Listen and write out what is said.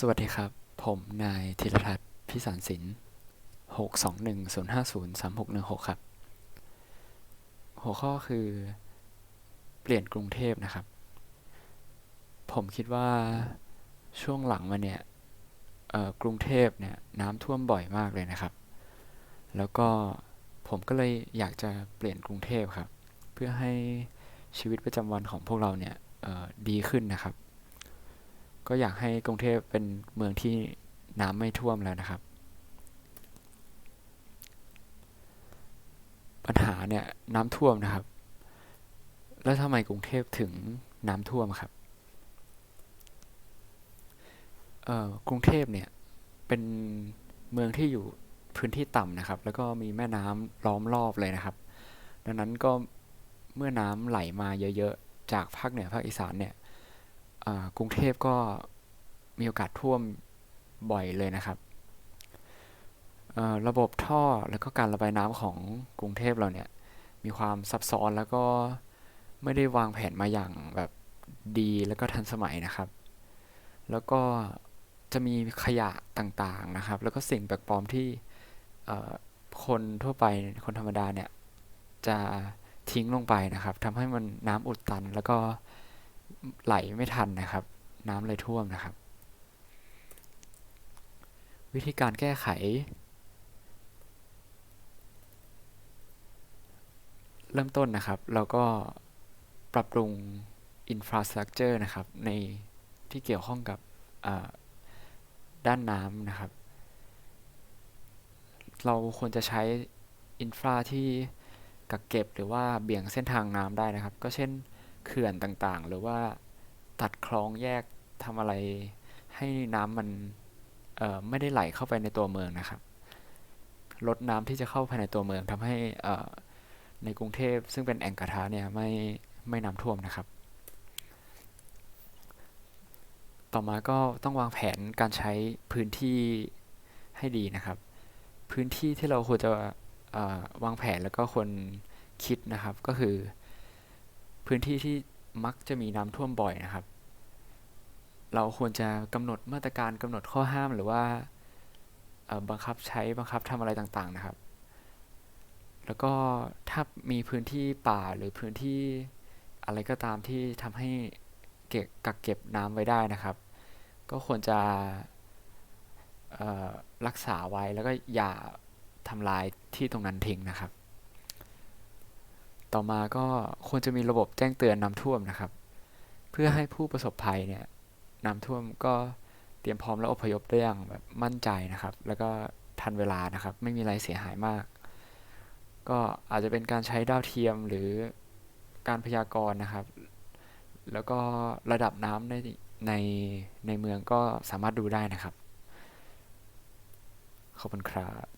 สวัสดีครับ ผมนายธีรทัศน์พิสารสินหกสองหนึ่งศูนย์ห้าศูนย์สามหกหนึ่งหกครับ หัวข้อคือ เปลี่ยนกรุงเทพนะครับ ผมคิดว่าช่วงหลังมาเนี่ยกรุงเทพเนี่ยน้ำท่วมบ่อยมากเลยนะครับ แล้วก็ผมก็เลยอยากจะเปลี่ยนกรุงเทพครับ เพื่อให้ชีวิตประจำวันของพวกเราเนี่ยดีขึ้นนะครับ ก็อยากให้กรุงเทพเป็นเมืองที่น้ำไม่ท่วมแล้วนะครับ ปัญหาเนี่ยน้ำท่วมนะครับ แล้วทำไมกรุงเทพถึงน้ำท่วมครับเอ่อกรุงเทพเนี่ยเป็นเมืองที่อยู่พื้นที่ต่ำนะครับ แล้วก็มีแม่น้ำล้อมรอบเลยนะครับ ดังนั้นก็เมื่อน้ำไหลมาเยอะๆ จากภาคเหนือภาคอีสานเนี่ย กรุงเทพก็มีโอกาสท่วมบ่อยเลยนะครับ ระบบท่อแล้วก็การระบายน้ำของกรุงเทพเราเนี่ย มีความซับซ้อนแล้วก็ไม่ได้วางแผนมาอย่างแบบดีแล้วก็ทันสมัยนะครับ แล้วก็จะมีขยะต่างๆนะครับ แล้วก็สิ่งแปลกปลอมที่คนทั่วไปคนธรรมดาเนี่ย จะทิ้งลงไปนะครับทำให้มันน้ำอุดตันแล้วก็ ไหลไม่ทันนะครับ น้ำเลยท่วมนะครับ วิธีการแก้ไข เริ่มต้นนะครับ เราก็ปรับปรุง infrastructure นะครับ ในที่เกี่ยวข้องกับด้านน้ำนะครับ เราควรจะใช้อินฟราที่กักเก็บหรือว่าเบี่ยงเส้นทางน้ำได้นะครับ ก็เช่น เขื่อนต่างๆ หรือว่าตัดคลองแยกทำอะไรให้น้ำมันไม่ได้ไหลเข้าไปในตัวเมืองนะครับ ลดน้ำที่จะเข้าภายในตัวเมืองทำให้ในกรุงเทพซึ่งเป็นแอ่งกระทะเนี่ยไม่ไม่น้ำท่วมนะครับ ต่อมาก็ต้องวางแผนการใช้พื้นที่ให้ดีนะครับ พื้นที่ที่เราควรจะวางแผนแล้วก็ควรคิดนะครับก็คือ พื้นที่ที่มักจะมีน้ำท่วมบ่อยนะครับ เราควรจะกำหนดมาตรการกำหนดข้อห้ามหรือว่าบังคับใช้บังคับทำอะไรต่างๆนะครับ แล้วก็ถ้ามีพื้นที่ป่าหรือพื้นที่อะไรก็ตามที่ทำให้เก็บกักเก็บน้ำไว้ได้นะครับ ก็ควรจะรักษาไว้แล้วก็อย่าทำลายที่ตรงนั้นทิ้งนะครับ ต่อมาก็ควรจะมีระบบแจ้งเตือนน้ำท่วมนะครับ เพื่อให้ผู้ประสบภัยเนี่ยน้ำท่วมก็เตรียมพร้อมและอพยพได้อย่างแบบมั่นใจนะครับ แล้วก็ทันเวลานะครับ ไม่มีอะไรเสียหายมาก ก็อาจจะเป็นการใช้ดาวเทียมหรือการพยากรณ์นะครับ แล้วก็ระดับน้ำในในในเมืองก็สามารถดูได้นะครับ ขอบคุณครับ